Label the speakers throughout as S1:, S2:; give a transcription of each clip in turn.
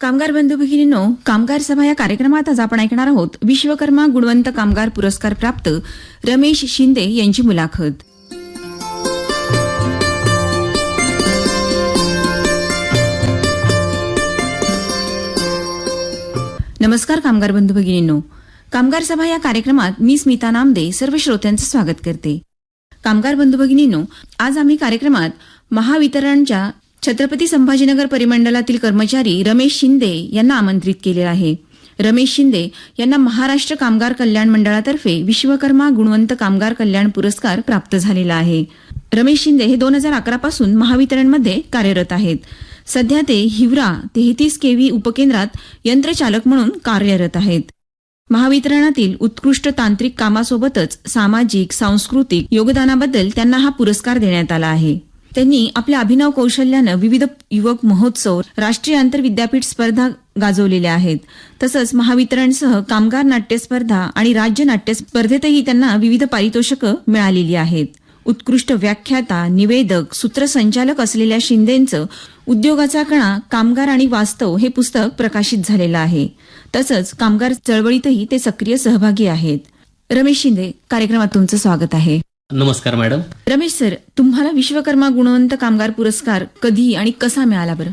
S1: कामगार बंधू भगिनींनो कामगार सभा या कार्यक्रमात आज आपण ऐकणार आहोत विश्वकर्मा गुणवंत कामगार पुरस्कार प्राप्त रमेश शिंदे यांची मुलाखत. नमस्कार कामगार बंधू भगिनींनो. कामगार सभा या कार्यक्रमात मी स्मिता नामदे सर्व श्रोत्यांचं स्वागत करते. कामगार बंधू भगिनींनो आज आम्ही कार्यक्रमात महावितरणच्या छत्रपती संभाजीनगर परिमंडळातील कर्मचारी रमेश शिंदे यांना आमंत्रित केले आहे. रमेश शिंदे यांना महाराष्ट्र कामगार कल्याण मंडळातर्फे विश्वकर्मा गुणवंत कामगार कल्याण पुरस्कार प्राप्त झालेला आहे. रमेश शिंदे हे दोन हजार अकरा पासून महावितरणमध्ये कार्यरत आहेत. सध्या ते हिवरा तेहतीस केव्ही उपकेंद्रात यंत्रचालक म्हणून कार्यरत आहेत. महावितरणातील उत्कृष्ट तांत्रिक कामासोबतच सामाजिक सांस्कृतिक योगदानाबद्दल त्यांना हा पुरस्कार देण्यात आला आहे. त्यांनी आपल्या अभिनव कौशल्यानं विविध युवक महोत्सव राष्ट्रीय आंतरविद्यापीठ स्पर्धा गाजवलेल्या आहेत. तसंच महावितरणसह कामगार नाट्य स्पर्धा आणि राज्य नाट्य स्पर्धेतही त्यांना विविध पारितोषिकं मिळालेली आहेत. उत्कृष्ट व्याख्याता निवेदक सूत्रसंचालक असलेल्या शिंदेचं उद्योगाचा कणा कामगार आणि वास्तव हे पुस्तक प्रकाशित झालेलं आहे. तसंच कामगार चळवळीतही ते सक्रिय सहभागी आहेत. रमेश शिंदे कार्यक्रमात तुमचं स्वागत आहे.
S2: नमस्कार मॅडम.
S1: रमेश सर तुम्हाला विश्वकर्मा गुणवंत कामगार पुरस्कार कधी आणि कसा मिळाला बरं?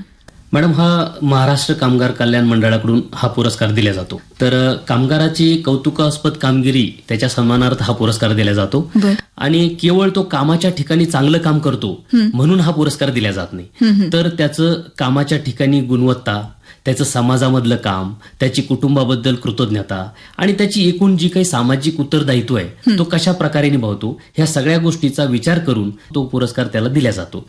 S2: मॅडम हा महाराष्ट्र कामगार कल्याण मंडळाकडून हा पुरस्कार दिला जातो. तर कामगाराची कौतुकास्पद कामगिरी त्याच्या सन्मानार्थ हा पुरस्कार दिला जातो. आणि केवळ तो कामाच्या ठिकाणी चांगलं काम करतो म्हणून हा पुरस्कार दिला जात नाही. तर त्याचं कामाच्या ठिकाणी गुणवत्ता त्याचं समाजामधलं काम त्याची कुटुंबाबद्दल कृतज्ञता आणि त्याची एकूण जी काही सामाजिक उत्तरदायित्व आहे तो कशा प्रकारे निभावतो ह्या सगळ्या गोष्टीचा विचार करून तो पुरस्कार त्याला दिला जातो.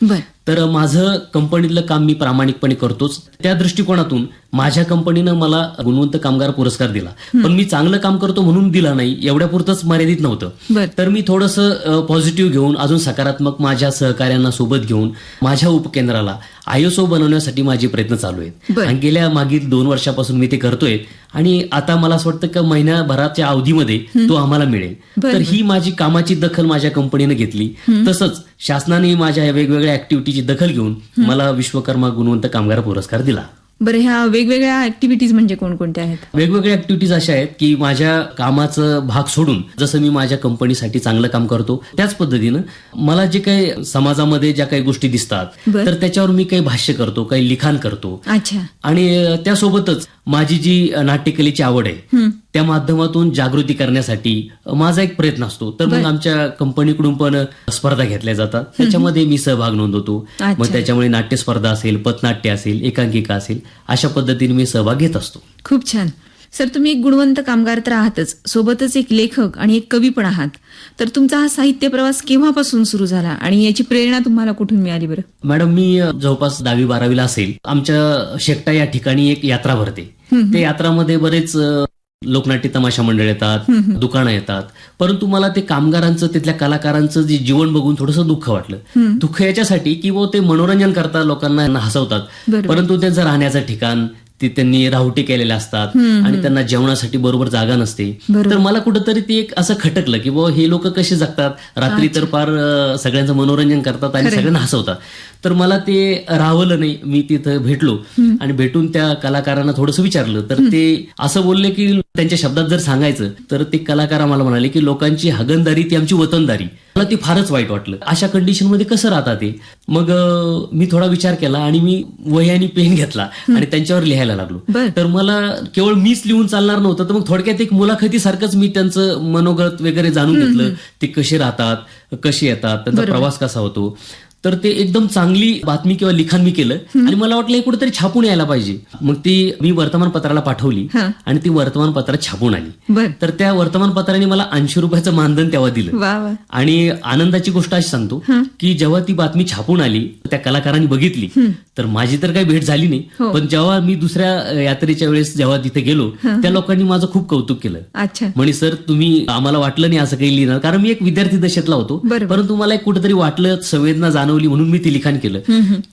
S2: तर माझं कंपनीतलं काम मी प्रामाणिकपणे करतोच. त्या दृष्टिकोनातून माझ्या कंपनीनं मला गुणवंत कामगार पुरस्कार दिला. पण मी चांगलं काम करतो म्हणून दिला नाही एवढ्यापुरतंच मर्यादित नव्हतं. तर मी थोडंसं पॉझिटिव्ह घेऊन अजून सकारात्मक माझ्या सहकार्यांना सोबत घेऊन माझ्या उपकेंद्राला आयएसओ बनवण्यासाठी माझे प्रयत्न चालू आहेत. आणि गेल्या मागील दोन वर्षापासून मी ते करतोय आणि आता मला असं वाटतं की महिन्याभराच्या अवधीमध्ये तो आम्हाला मिळेल. तर ही माझी कामाची दखल माझ्या कंपनीनं घेतली. तसंच शासनाने माझ्या वेगवेगळ्या ऍक्टिव्हिटीची दखल घेऊन मला विश्वकर्मा गुणवंत कामगार पुरस्कार दिला.
S1: बरं ह्या वेगवेगळ्या ऍक्टिव्हिटीज म्हणजे कोणकोणत्या आहेत
S2: वेगवेगळ्या ऍक्टिव्हिटीज अशा आहेत की माझ्या कामाचं भाग सोडून जसं मी माझ्या कंपनीसाठी चांगलं काम करतो त्याच पद्धतीनं मला जे काही समाजामध्ये ज्या काही गोष्टी दिसतात
S1: बर.
S2: तर त्याच्यावर मी काही भाष्य करतो काही लिखाण करतो
S1: अच्छा
S2: आणि अ, त्यासोबतच माझी जी नाट्यकलेची आवड आहे
S1: हं.
S2: त्या माध्यमातून जागृती करण्यासाठी माझा एक प्रयत्न असतो. तर मग आमच्या कंपनीकडून पण स्पर्धा घेतल्या जातात. त्याच्यामध्ये मी सहभाग नोंदवतो. मग त्याच्यामुळे नाट्य स्पर्धा असेल पथनाट्य असेल एकांकिका असेल अशा पद्धतीने मी सहभाग घेत असतो.
S1: खूप छान. सर तुम्ही एक गुणवंत कामगार तर आहातच. सोबतच एक लेखक आणि एक कवी पण आहात. तर तुमचा हा साहित्य प्रवास केव्हापासून सुरू झाला आणि याची प्रेरणा तुम्हाला कुठून मिळाली बरं?
S2: मॅडम मी जवळपास दहावी बारावीला असेल. आमच्या शेकटा या ठिकाणी एक यात्रा भरते. त्या यात्रामध्ये बरेच लोकनाट्य तमाशा मंडळ येतात दुकानं येतात. परंतु मला ते कामगारांचं तिथल्या कलाकारांचं जे जीवन बघून थोडंसं दुःख वाटलं. दुःख याच्यासाठी की वो ते मनोरंजन करतात लोकांना हसवतात. परंतु त्यांचं राहण्याचं ठिकाण ते त्यांनी राहुटी केलेल्या असतात आणि त्यांना जेवणासाठी बरोबर जागा नसते. तर मला कुठंतरी ते एक असं खटकलं की बुवा हे लोक कसे जगतात? रात्री तर फार सगळ्यांचं मनोरंजन करतात आणि सगळ्यांना हसवतात. तर मला ते राहवलं नाही. मी तिथं भेटलो आणि भेटून त्या कलाकारांना थोडंसं विचारलं. तर ते असं बोलले की त्यांच्या शब्दात जर सांगायचं तर ते कलाकार आम्हाला म्हणाले की लोकांची हगनदारी ती आमची वतनदारी. मला ते फारच वाईट वाटलं. अशा कंडिशनमध्ये कसं राहतात ते? मग मी थोडा विचार केला आणि मी वही आणि पेन घेतला आणि त्यांच्यावर लिहायला लागलो. तर मला केवळ मीच लिहून चालणार नव्हतं तर मग थोडक्यात एक मुलाखतीसारखंच मी त्यांचं मनोगत वगैरे जाणून घेतलं. ते कसे राहतात कसे येतात त्यांचा प्रवास कसा होतो? तर ते एकदम चांगली बातमी किंवा लिखाण मी केलं. आणि मला वाटलं हे कुठेतरी छापून यायला पाहिजे. मग ती मी वर्तमानपत्राला पाठवली. आणि ती वर्तमानपत्रात छापून आली. तर त्या वर्तमानपत्राने मला ऐंशी रुपयाचं मानधन तेव्हा दिलं. आणि आनंदाची गोष्ट अशी सांगतो की जेव्हा ती बातमी छापून आली त्या कलाकारांनी बघितली तर माझी तर काही भेट झाली नाही.
S1: हो.
S2: पण जेव्हा मी दुसऱ्या यात्रेच्या वेळेस जेव्हा तिथे गेलो त्या लोकांनी माझं खूप कौतुक केलं. म्हणे सर तुम्ही आम्हाला वाटलं नाही असं काही लिहिणार. कारण मी एक विद्यार्थी दशेतला होतो. परंतु मला एक कुठेतरी वाटलं संवेदना जाणवली. जाणवली म्हणून मी ते लिखाण केलं.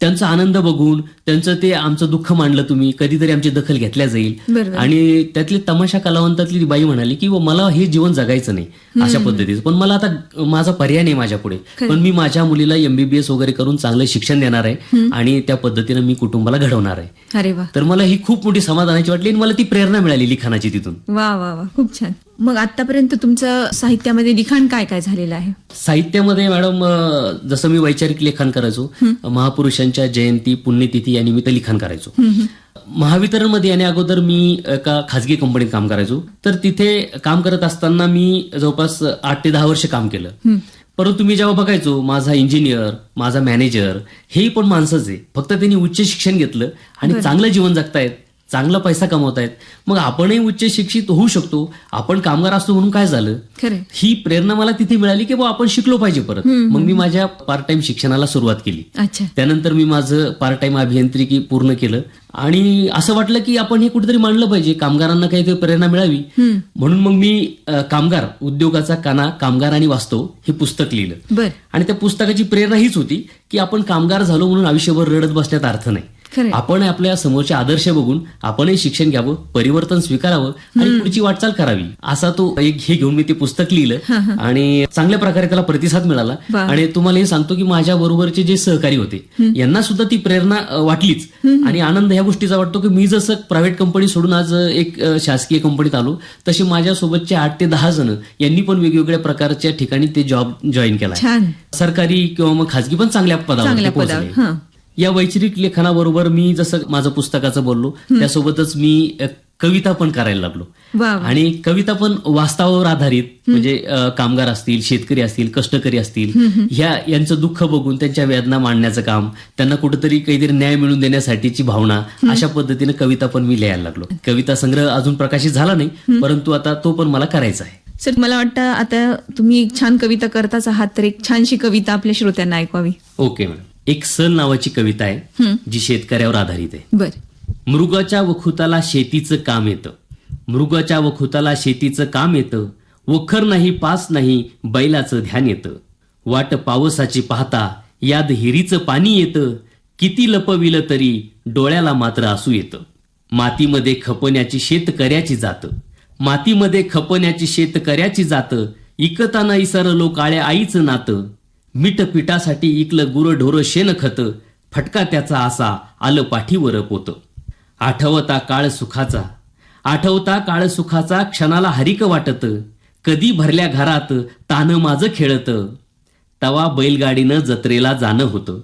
S2: त्यांचा आनंद बघून त्यांचं ते आमचं दुःख मांडलं तुम्ही कधीतरी आमची दखल घेतल्या जाईल. आणि त्यातली तमाशा कलावंतातली बाई म्हणाली की "व मला हे जीवन जगायचं नाही अशा पद्धतीचं. पण मला आता माझा पर्याय नाही माझ्या पुढे पण मी माझ्या मुलीला एमबीबीएस वगैरे करून चांगलं शिक्षण देणार आहे आणि त्या पद्धतीनं मी कुटुंबाला घडवणार आहे. तर मला ही खूप मोठी समाधानाची वाटली आणि मला ती प्रेरणा मिळाली लिखाणाची तिथून.
S1: वा वा वा. खूप छान. मग आतापर्यंत तुमचं साहित्यामध्ये लिखाण काय काय झालेलं आहे?
S2: साहित्यामध्ये मॅडम जसं मी वैचारिक लेखन करायचो महापुरुषांच्या जयंती पुण्यतिथी या निमित्त लिखाण करायचो. महावितरणमध्ये येण्या अगोदर मी एका खाजगी कंपनीत काम करायचो. तर तिथे काम करत असताना मी जवळपास आठ ते दहा वर्ष काम केलं. परंतु मी जेव्हा बघायचो माझा इंजिनियर माझा मॅनेजर हेही पण माणसंच आहे. फक्त त्यांनी उच्च शिक्षण घेतलं आणि चांगलं जीवन जगतायत. चांगला पैसा कमवतायत. मग आपणही उच्च शिक्षित होऊ शकतो. आपण कामगार असतो म्हणून काय झालं? ही प्रेरणा मला तिथे मिळाली की आपण शिकलो पाहिजे परत. मग मी माझ्या पार्ट टाइम शिक्षणाला सुरुवात केली. त्यानंतर मी माझं पार्ट टाइम अभियांत्रिकी पूर्ण केलं. आणि असं वाटलं की आपण हे कुठेतरी मांडलं पाहिजे. कामगारांना काहीतरी प्रेरणा मिळावी. म्हणून मग मी कामगार उद्योगाचा काना कामगार आणि वास्तव हे पुस्तक लिहिलं. आणि त्या पुस्तकाची प्रेरणा हीच होती की आपण कामगार झालो म्हणून आयुष्यभर रडत बसण्यात अर्थ नाही. आपण आपल्या समोरचे आदर्श बघून आपणही शिक्षण घ्यावं परिवर्तन स्वीकारावं आणि पुढची वाटचाल करावी असा तो एक हे घेऊन मी ते पुस्तक लिहिलं. आणि चांगल्या प्रकारे त्याला प्रतिसाद मिळाला. आणि तुम्हाला हे सांगतो की माझ्या बरोबरचे जे सहकारी होते यांना सुद्धा ती प्रेरणा वाटलीच. आणि आनंद ह्या गोष्टीचा वाटतो की मी जसं प्रायव्हेट कंपनी सोडून आज एक शासकीय कंपनीत आलो तसे माझ्या सोबतचे आठ ते दहा जण यांनी पण वेगवेगळ्या प्रकारच्या ठिकाणी ते जॉब जॉईन केला सरकारी किंवा मग खाजगी पण चांगल्या पदावर या वैचारिक लेखनाबरोबर मी जसं माझं पुस्तकाचं बोललो त्यासोबतच मी कविता पण करायला लागलो. आणि कविता पण वास्तवावर आधारित म्हणजे कामगार असतील शेतकरी असतील कष्टकरी असतील ह्या यांचं दुःख बघून त्यांच्या वेदना मांडण्याचं काम त्यांना कुठेतरी काहीतरी न्याय मिळवून देण्यासाठीची भावना अशा पद्धतीने कविता पण मी लिहायला लागलो. कविता संग्रह अजून प्रकाशित झाला नाही परंतु आता तो पण मला करायचा आहे.
S1: सर मला वाटतं आता तुम्ही एक छान कविता करताच आहात तर एक छानशी कविता आपल्या श्रोत्यांना ऐकवावी.
S2: Okay madam. एक सल नावाची कविता आहे जी शेतकऱ्यावर आधारित आहे.
S1: बर.
S2: मृगाच्या वखुताला शेतीचं काम येतं. मृगाच्या वखुताला शेतीचं काम येतं. वखर नाही पास नाही बैलाचं ध्यान येतं. वाट पावसाची पाहता याद हिरीचं पाणी येतं. किती लपविलं तरी डोळ्याला मात्र असू येतं. मातीमध्ये खपण्याची शेतकऱ्याची जात. मातीमध्ये खपण्याची शेतकऱ्याची जात. इकताना इसरलो काळ्या आईचं नातं. मीठ पिठासाठी इकलं गुरं ढोरं शेण खत फटका त्याचा असा आलं पाठीवर पोत. आठवता काळ सुखाचा. आठवता काळ सुखाचा क्षणाला हरिक वाटत. कधी भरल्या घरात तानं माझं खेळत. तवा बैलगाडीनं जत्रेला जाणं होतं.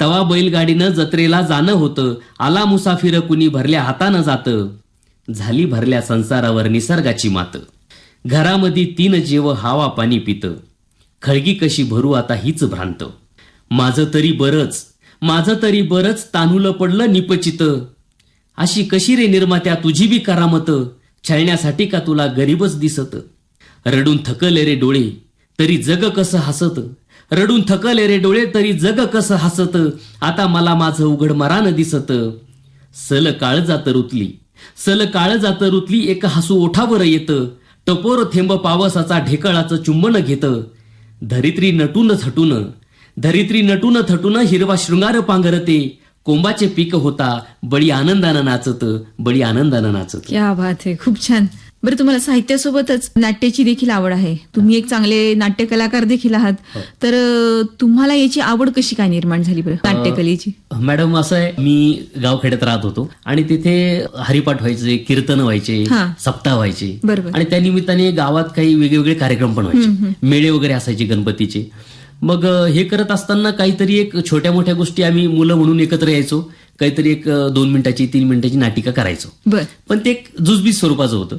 S2: तवा बैलगाडीनं जत्रेला जाणं होतं. आला मुसाफिर कुणी भरल्या हातानं जात. झाली भरल्या संसारावर निसर्गाची मात. घरामध्ये तीन जीव हवा पाणी पितं. खळगी कशी भरू आता हीच भ्रांत. माझं तरी बरंच माझं तरी बरंच तानुलं पडलं निपचित. अशी कशी रे निर्मात्या तुझी बी करामत छळण्यासाठी का तुला गरीबच दिसत. रडून थकले रे डोळे तरी जग कसं हसत. रडून थकले रे डोळे तरी जग कसं हसत. आता मला माझं उघड मरान दिसत. सल काळ जात रुतली सल काळ जात रुतली एक हसू ओठावर येतं. टपोर थेंब पावसाचा ढेकळाचं चुंबन घेतं. धरित्री नटून थटून धरित्री नटून थटून हिरवा शृंगार पांघरते कोंबाचे पीक होता बळी आनंदानं नाचत बळी आनंदानं नाचत.
S1: क्या बात आहे खूप छान. बरं तुम्हाला साहित्यासोबतच नाट्याची देखील आवड आहे. तुम्ही एक चांगले नाट्य कलाकार देखील आहात. तर अं, तुम्हाला याची आवड कशी काय निर्माण झाली बरं नाट्यकलेची?
S2: मॅडम असं आहे मी गावखेड्यात राहत होतो आणि तिथे हरिपाठ व्हायचे कीर्तन व्हायचे
S1: हा.
S2: सप्ताह व्हायचे.
S1: बरोबर.
S2: आणि त्या निमित्ताने गावात काही वेगवेगळे कार्यक्रम पण व्हायचे. मेळे वगैरे असायचे गणपतीचे. मग हे करत असताना काहीतरी एक छोट्या मोठ्या गोष्टी आम्ही मुलं म्हणून एकत्र यायचो. काहीतरी एक दोन मिनिटाची तीन मिनिटाची नाटिका करायचो. पण ते एक जुजबीज स्वरूपाचं होतं.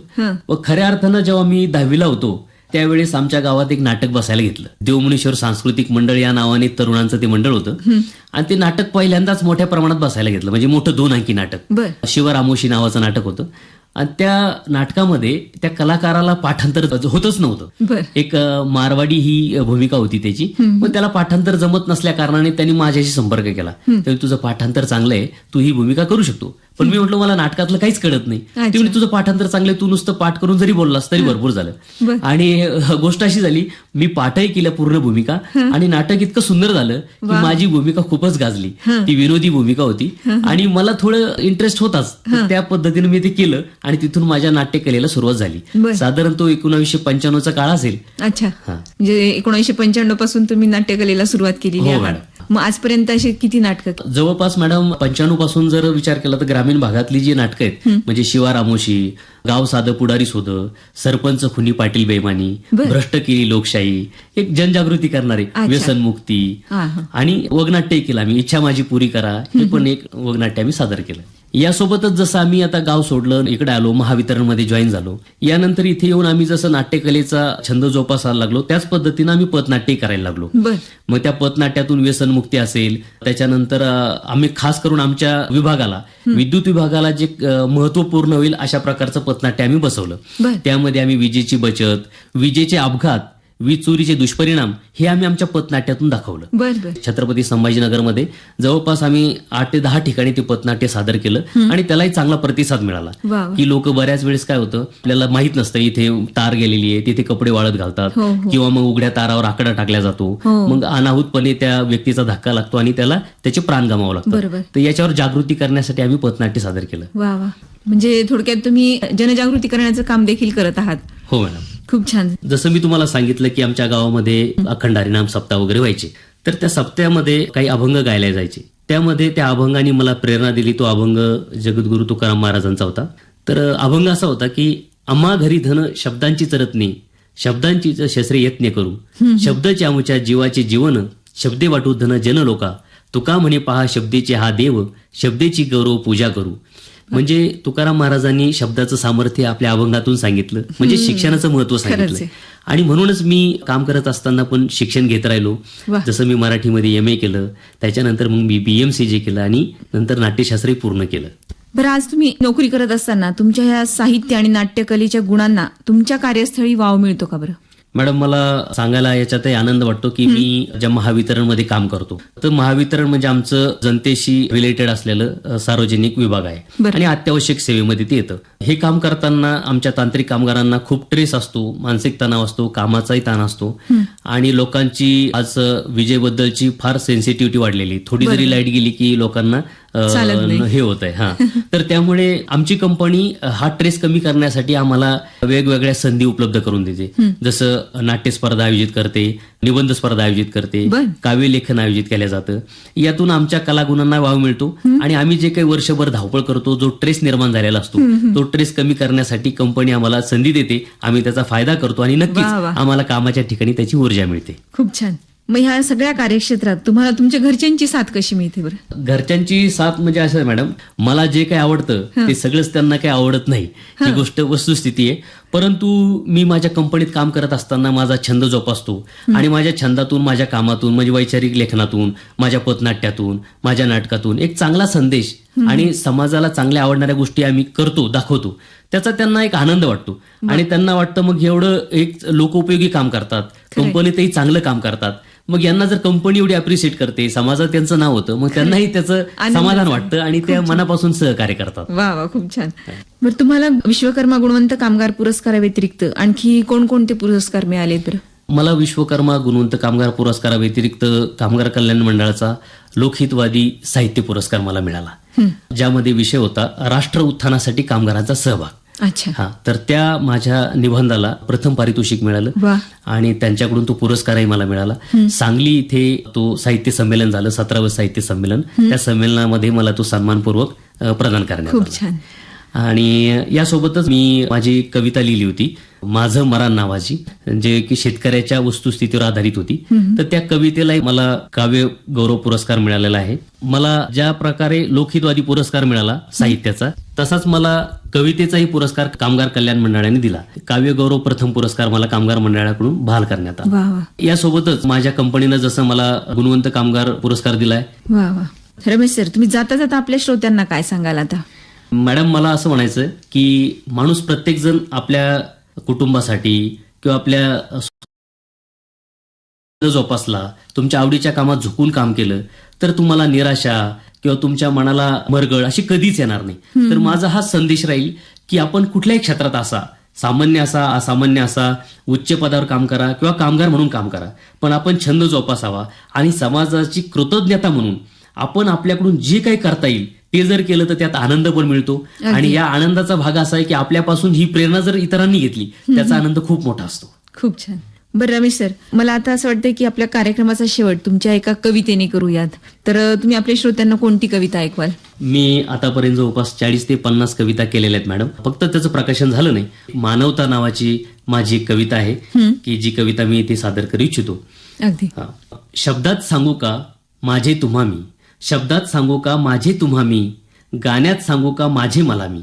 S2: व खऱ्या अर्थानं जेव्हा मी दहावीला होतो त्यावेळेस आमच्या गावात एक नाटक बसायला घेतलं. देवमुनीश्वर सांस्कृतिक मंडळ या नावाने तरुणांचं ते मंडळ होतं. आणि ते नाटक पहिल्यांदाच मोठ्या प्रमाणात बसायला घेतलं. म्हणजे मोठं दोन अंकी नाटक. शिवरामोशी नावाचं नाटक होतं. आणि त्या नाटकामध्ये त्या कलाकाराला पाठांतर होतच नव्हतं. एक मारवाडी ही भूमिका होती त्याची. पण त्याला पाठांतर जमत नसल्या कारणाने त्यांनी माझ्याशी संपर्क केला. तर तुझं पाठांतर चांगलं आहे तू ही भूमिका करू शकतो. पण मी म्हटलं मला नाटकातलं काहीच कळत नाही. ते म्हणजे तुझं पाठांतर चांगलं तू नुसतं पाठ करून जरी बोललास तरी भरपूर झालं. आणि गोष्ट अशी झाली मी पाठही केल्या पूर्ण भूमिका आणि नाटक इतकं सुंदर झालं की माझी भूमिका खूपच गाजली. ती विनोदी भूमिका होती आणि मला थोडं इंटरेस्ट होताच. त्या पद्धतीने मी ते केलं आणि तिथून माझ्या नाट्यकलेला सुरुवात झाली. साधारण तो एकोणावीसशे पंच्याण्णवचा काळ असेल.
S1: अच्छा. म्हणजे एकोणीसशे पंच्याण्णवपासून तुम्ही नाट्यकलेला सुरुवात केलेली
S2: हो,
S1: आहे मग आजपर्यंत अशी किती नाटकं
S2: जवळपास मॅडम पंच्याण्णवपासून जर विचार केला तर ग्रामीण भागातली जी नाटकं आहेत म्हणजे शिवा रामोशी गाव साधं पुढारी सोद सरपंच खुनी पाटील बेमानी. भ्रष्ट केली लोकशाही एक जनजागृती करणारे. व्यसनमुक्ती आणि वगनाट्य केलं आम्ही इच्छा माझी पुरी करा हे. पण एक वगनाट्य आम्ही सादर केलं. यासोबतच जसं आम्ही आता गाव सोडलं इकडे आलो महावितरणमध्ये जॉईन झालो यानंतर इथे येऊन आम्ही जसं नाट्यकलेचा छंद जोपासायला लागलो त्याच पद्धतीनं आम्ही पथनाट्य करायला लागलो. मग त्या पथनाट्यातून व्यसनमुक्ती असेल त्याच्यानंतर आम्ही खास करून आमच्या विभागाला विद्युत विभागाला जे महत्त्वपूर्ण होईल अशा प्रकारचं पथनाट्य आम्ही बसवलं. त्यामध्ये आम्ही विजेची बचत विजेचे अपघात वीज चोरीचे दुष्परिणाम हे आम्ही आमच्या पथनाट्यातून दाखवलं.
S1: बर बर.
S2: छत्रपती संभाजीनगरमध्ये जवळपास आम्ही आठ ते दहा ठिकाणी ते पथनाट्य सादर केलं आणि त्यालाही चांगला प्रतिसाद मिळाला. की लोक बऱ्याच वेळेस काय होतं आपल्याला माहीत नसतं इथे तार गेलेली आहे तिथे कपडे वाळत घालतात
S1: हो, हो.
S2: किंवा मग उघड्या तारावर आकडा टाकला जातो.
S1: हो.
S2: मग अनाहूतपणे त्या व्यक्तीचा धक्का लागतो आणि त्याला त्याचे प्राण गमावं
S1: बरोबर.
S2: तर याच्यावर जागृती करण्यासाठी आम्ही पथनाट्य सादर केलं.
S1: म्हणजे थोडक्यात तुम्ही जनजागृती करण्याचं काम देखील करत आहात.
S2: हो मॅडम.
S1: खूप छान.
S2: जसं मी तुम्हाला सांगितलं की आमच्या गावामध्ये अखंड हरिनाम सप्ताह वगैरे व्हायचे तर त्या सप्त्यामध्ये काही अभंग गायले जायचे. त्यामध्ये त्या अभंगाने मला प्रेरणा दिली तो अभंग जगद्गुरु तुकाराम महाराजांचा होता. तर अभंग असा होता की आम्हा घरी धन शब्दांची चरतणे शब्दांचीच शस्त्रे यत्न करू. शब्दाचे आमच्या जीवाचे जीवन शब्दे वाटू धन जन लोका. तुका म्हणे पहा शब्देचे हा देव शब्देची गौरव पूजा करू. म्हणजे तुकाराम महाराजांनी शब्दाचं सामर्थ्य आपल्या अभंगातून सांगितलं. म्हणजे शिक्षणाचं महत्त्व सांगितलं. आणि म्हणूनच मी काम करत असताना पण शिक्षण घेत राहिलो. जसं मी मराठीमध्ये एम ए केलं त्याच्यानंतर मग मी बीएमसी जे केलं आणि नंतर नाट्यशास्त्रही पूर्ण केलं.
S1: बरं आज तुम्ही नोकरी करत असताना तुमच्या ह्या साहित्य आणि नाट्यकलेच्या गुणांना तुमच्या कार्यस्थळी वाव मिळतो का बरं?
S2: मॅडम मला सांगायला याच्यातही आनंद वाटतो की मी ज्या महावितरणमध्ये काम करतो तर महावितरण म्हणजे आमचं जनतेशी रिलेटेड असलेलं सार्वजनिक विभाग आहे. आणि अत्यावश्यक सेवेमध्ये ते येतं. हे काम करताना आमच्या तांत्रिक कामगारांना खूप ट्रेस असतो मानसिक तणाव असतो कामाचाही ताण असतो. आणि लोकांची आज विजेबद्दलची फार सेन्सिटिव्हिटी वाढलेली थोडी जरी लाइट गेली की लोकांना. हे होत आहे हा. तर त्यामुळे आमची कंपनी हा ट्रेस कमी करण्यासाठी आम्हाला वेगवेगळ्या संधी उपलब्ध करून देते. जसं नाट्य स्पर्धा आयोजित करते निबंध स्पर्धा आयोजित करते. काव्य लेखन आयोजित केलं जातं. यातून आमच्या कलागुणांना वाव मिळतो आणि आम्ही जे काही वर्षभर धावपळ करतो जो ट्रेस निर्माण झालेला असतो तो ट्रेस कमी करण्यासाठी कंपनी आम्हाला संधी देते. आम्ही त्याचा फायदा करतो आणि नक्कीच. आम्हाला कामाच्या ठिकाणी त्याची ऊर्जा मिळते.
S1: खूप छान. मग ह्या सगळ्या कार्यक्षेत्रात तुम्हाला तुमच्या घरच्यांची साथ कशी मिळते बरं?
S2: घरच्यांची साथ म्हणजे असं आहे मॅडम मला जे काही आवडतं ते सगळंच त्यांना काही आवडत नाही. ही गोष्ट वस्तुस्थिती आहे. परंतु मी माझ्या कंपनीत काम करत असताना माझा छंद जोपासतो. आणि माझ्या छंदातून माझ्या कामातून म्हणजे वैचारिक लेखनातून माझ्या पथनाट्यातून माझ्या नाटकातून एक चांगला संदेश आणि समाजाला चांगल्या आवडणाऱ्या गोष्टी आम्ही करतो दाखवतो. त्याचा त्यांना एक आनंद वाटतो. आणि त्यांना वाटतं मग एवढं एक लोकोपयोगी काम करतात. कंपनीतही चांगलं काम करतात. मग यांना जर कंपनी एवढी अप्रिशिएट करते समाजात त्यांचं नाव होतं मग त्यांनाही त्याचं समाधान वाटतं आणि त्या मनापासून सहकार्य करतात.
S1: वा वा खूप छान. बरं तुम्हाला विश्वकर्मा गुणवंत कामगार पुरस्काराव्यतिरिक्त आणखी कोणकोणते पुरस्कार मिळाले तर
S2: मला विश्वकर्मा गुणवंत कामगार पुरस्काराव्यतिरिक्त कामगार कल्याण मंडळाचा लोकहितवादी साहित्य पुरस्कार मला मिळाला. ज्यामध्ये विषय होता राष्ट्र उत्थानासाठी कामगारांचा सहभाग.
S1: अच्छा.
S2: हा तर त्या माझ्या निबंधाला प्रथम पारितोषिक मिळालं. आणि त्यांच्याकडून तो पुरस्कारही मला मिळाला. सांगली इथे तो साहित्य संमेलन झालं सतरावं साहित्य संमेलन. त्या संमेलनामध्ये मला तो सन्मानपूर्वक प्रदान करण्यात आला. आणि यासोबतच मी माझी कविता लिहिली होती. माझं मरान नावाची जे की शेतकऱ्याच्या वस्तुस्थितीवर आधारित होती. तर त्या कवितेलाही मला काव्य गौरव पुरस्कार मिळालेला आहे. मला ज्या प्रकारे लोकहितवादी पुरस्कार मिळाला साहित्याचा तसाच मला कवितेचाही पुरस्कार कामगार कल्याण मंडळाने दिला. काव्य गौरव प्रथम पुरस्कार मला कामगार मंडळाकडून बहाल करण्यात आला. यासोबतच माझ्या कंपनीनं जसं मला गुणवंत कामगार पुरस्कार दिलाय.
S1: रमेश सर तुम्ही जाता जाता आपल्या श्रोत्यांना काय सांगाल आता?
S2: मॅडम मला असं म्हणायचं की माणूस प्रत्येक जण आपल्या कुटुंबासाठी किंवा आपल्या जोपासला तुमच्या आवडीच्या कामात झुकून काम केलं तर तुम्हाला निराशा किंवा तुमच्या मनाला मरगळ अशी कधीच येणार नाही. तर माझा हा संदेश राहील की आपण कुठल्याही क्षेत्रात असा सामान्य असा असामान्य असा उच्च पदावर काम करा किंवा कामगार म्हणून काम करा पण आपण छंद जोपासावा आणि समाजाची कृतज्ञता म्हणून आपण आपल्याकडून जे काही करता येईल ते जर केलं तर त्यात आनंद पण मिळतो. आणि या आनंदाचा भाग असा आहे की आपल्यापासून ही प्रेरणा जर इतरांनी घेतली त्याचा आनंद खूप मोठा असतो.
S1: खूप छान. बरं रमेश सर मला आता असं वाटतं की आपल्या कार्यक्रमाचा शेवट तुमच्या एका कवितेने करूयात. तर तुम्ही आपल्या श्रोत्यांना कोणती कविता ऐकवाल?
S2: मी आतापर्यंत जवळपास चाळीस ते पन्नास कविता केलेल्या आहेत मॅडम. फक्त त्याचं प्रकाशन झालं नाही. मानवता नावाची माझी एक कविता आहे की जी कविता मी इथे सादर करू इच्छितो.
S1: अगदी.
S2: शब्दात सांगू का माझे तुम्हा मी? शब्दात सांगू का माझे तुम्हा मी? गाण्यात सांगू का माझे मला मी?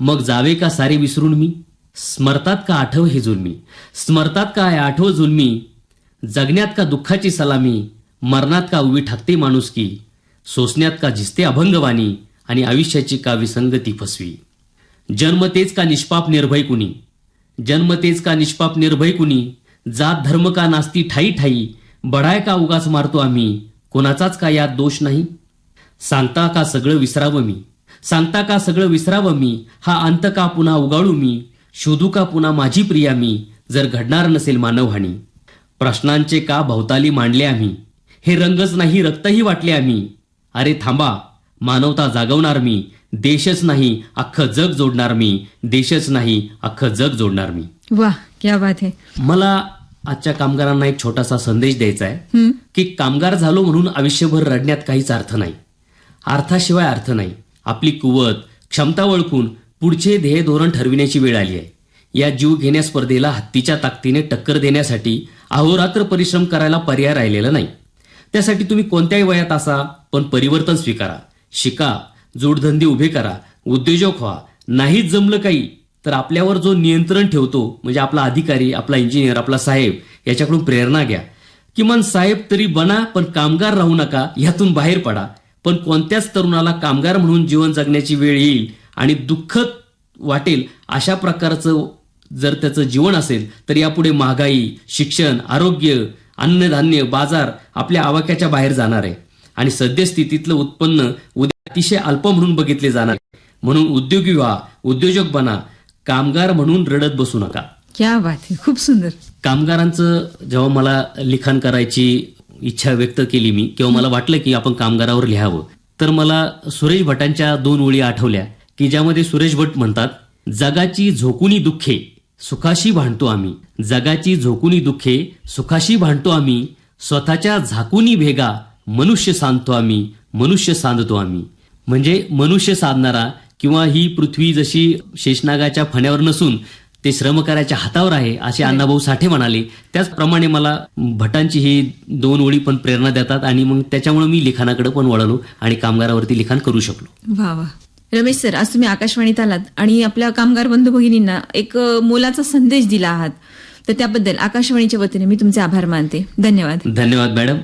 S2: मग जावे का सारे विसरून मी? स्मरतात का आठव हे जुलमी स्मरतात का आठव जुलमी जगण्यात का दुःखाची सलामी? मरणात का उभी ठाकते माणूस की? सोसण्यात का झिजते अभंगवाणी? आणि आयुष्याची का विसंगती फसवी? जन्मतेच का निष्पाप निर्भय कुणी? जन्मतेच का निष्पाप निर्भय कुणी? जात धर्म का नास्ती ठाई ठाई? बढाय का उगाच मारतो आम्ही? कोणाचाच का यात दोष नाही. सांगता का सगळं विसरावं मी? सांगता का सगळं विसरावं मी? हा अंत का पुन्हा उगाळू मी? शोधू का पुन्हा माझी प्रिया मी? जर घडणार नसेल मानवहानी. प्रश्नांचे का भवताली मांडले आम्ही? हे रंगच नाही रक्तही वाटले आम्ही. अरे थांबा मानवता जागवणार मी. देशच नाही अख्खं जग जोडणार मी. देशच नाही अख्खं जग जोडणार मी.
S1: वा क्या बात आहे
S2: मला आजच्या कामगारांना एक छोटासा संदेश द्यायचा आहे की कामगार झालो म्हणून आयुष्यभर रडण्यात काहीच अर्थ नाही. अर्थाशिवाय अर्थ नाही. आपली कुवत क्षमता ओळखून पुढचे ध्येय धोरण ठरविण्याची वेळ आली आहे. या जीव घेण्या स्पर्धेला हत्तीच्या ताकदीने टक्कर देण्यासाठी अहोरात्र परिश्रम करायला पर्याय राहिलेला नाही. त्यासाठी तुम्ही कोणत्याही वयात असा पण परिवर्तन स्वीकारा. शिका जोडधंदे उभे करा उद्योजक व्हा. नाहीच जमलं काही तर आपल्यावर जो नियंत्रण ठेवतो म्हणजे आपला अधिकारी आपला इंजिनियर आपला साहेब याच्याकडून प्रेरणा घ्या. किमान साहेब तरी बना पण कामगार राहू नका यातून बाहेर पडा. पण कोणत्याच तरुणाला कामगार म्हणून जीवन जगण्याची वेळ येईल आणि दुःखद वाटेल अशा प्रकारचं जर त्याचं जीवन असेल तर यापुढे महागाई शिक्षण आरोग्य अन्नधान्य बाजार आपल्या आवाक्याच्या बाहेर जाणार आहे. आणि सद्यस्थितीतलं उत्पन्न उद्या अतिशय अल्प म्हणून बघितले जाणार आहे. म्हणून उद्योगी व्हा उद्योजक बना कामगार म्हणून रडत बसू नका.
S1: क्या बात आहे खूप सुंदर.
S2: कामगारांचं जेव्हा मला लिखाण करायची इच्छा व्यक्त केली मी किंवा मला वाटलं की आपण कामगारावर लिहावं तर मला सुरेश भटांच्या दोन ओळी आठवल्या की ज्यामध्ये सुरेश भट म्हणतात जगाची झोकुनी दुःखे सुखाशी भांडतो आम्ही. जगाची झोकुनी दुःखे सुखाशी भांडतो आम्ही. स्वतःच्या झाकुनी भेगा मनुष्य सांधतो आम्ही मनुष्य सांधतो आम्ही. म्हणजे मनुष्य साधणारा किंवा ही पृथ्वी जशी शेषनागाच्या फण्यावर नसून ते श्रमकाराच्या हातावर आहे असे अण्णाभाऊ साठे म्हणाले. त्याचप्रमाणे मला भटांची ही दोन ओळी पण प्रेरणा देतात आणि मग त्याच्यामुळे मी लिखाणाकडे पण वळलो आणि कामगारावरती लिखाण करू शकलो.
S1: वा वा. रमेश सर आज तुम्ही आकाशवाणीत आलात आणि आपल्या कामगार बंधू भगिनींना एक मोलाचा संदेश दिला आहात. तर त्याबद्दल आकाशवाणीच्या वतीने मी तुमचे आभार मानते. धन्यवाद.
S2: धन्यवाद मॅडम.